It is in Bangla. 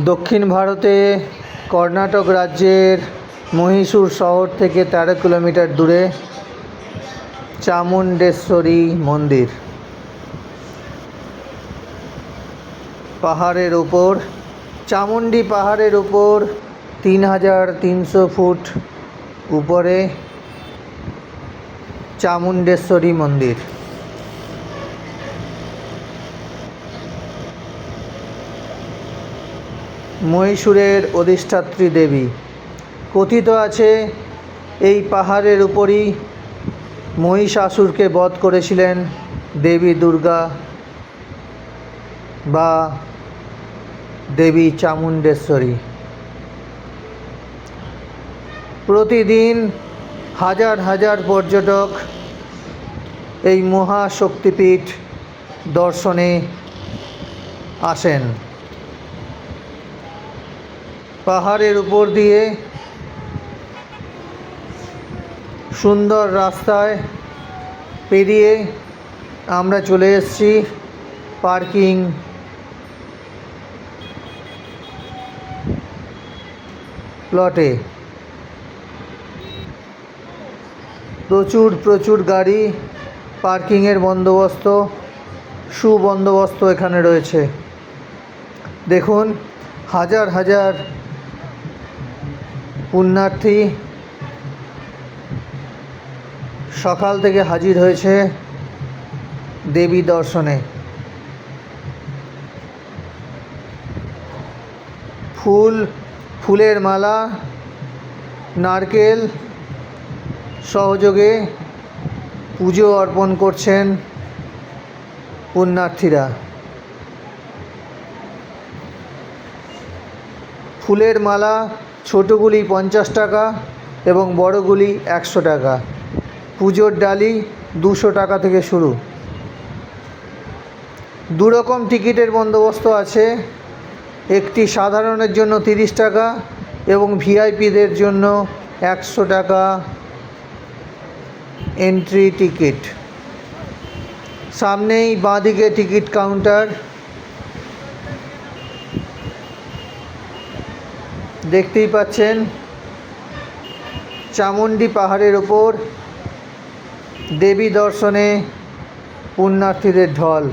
দক্ষিণ ভারতে কর্ণাটক রাজ্যের মহীশূর শহর থেকে তেরো কিলোমিটার দূরে চামুণ্ডেশ্বরী মন্দির। পাহাড়ের ওপর চামুণ্ডি পাহাড়ের ওপর তিন হাজার তিনশো ফুট উপরে চামুণ্ডেশ্বরী মন্দির। মহীশূরের অধিষ্ঠাত্রী দেবী। কথিত আছে, এই পাহাড়ের উপরই মহিষাসুরকে বধ করেছিলেন দেবী দুর্গা বা দেবী চামুণ্ডেশ্বরী। প্রতিদিন হাজার হাজার পর্যটক এই মহাশক্তিপীঠ দর্শনে আসেন। পাহাড়ের উপর দিয়ে সুন্দর রাস্তায় পেরিয়ে আমরা চলে এসেছি পার্কিং। প্লটে প্রচুর প্রচুর গাড়ি, পার্কিংয়ের বন্দোবস্ত, সুবন্দোবস্ত এখানে রয়েছে। দেখুন, হাজার হাজার পুণ্যার্থী সকাল থেকে হাজির হয়েছে দেবী দর্শনে। ফুল, ফুলের মালা, নারকেল সহযোগে পুজো অর্পণ করছেন পুণ্যার্থীরা। ফুলের মালা ছোটোগুলি পঞ্চাশ টাকা এবং বড়গুলি একশো টাকা। পুজোর ডালি দুশো টাকা থেকে শুরু। দু রকম টিকিটের বন্দোবস্ত আছে। একটি সাধারণের জন্য তিরিশ টাকা এবং ভিআইপিদের জন্য একশো টাকা এন্ট্রি টিকিট। সামনেই বাঁদিকে টিকিট কাউন্টার। দেখতেই পাচ্ছেন চামুন্ডি পাহাড়ের ওপর দেবী দর্শনে পুণ্যার্থীদের ঢল।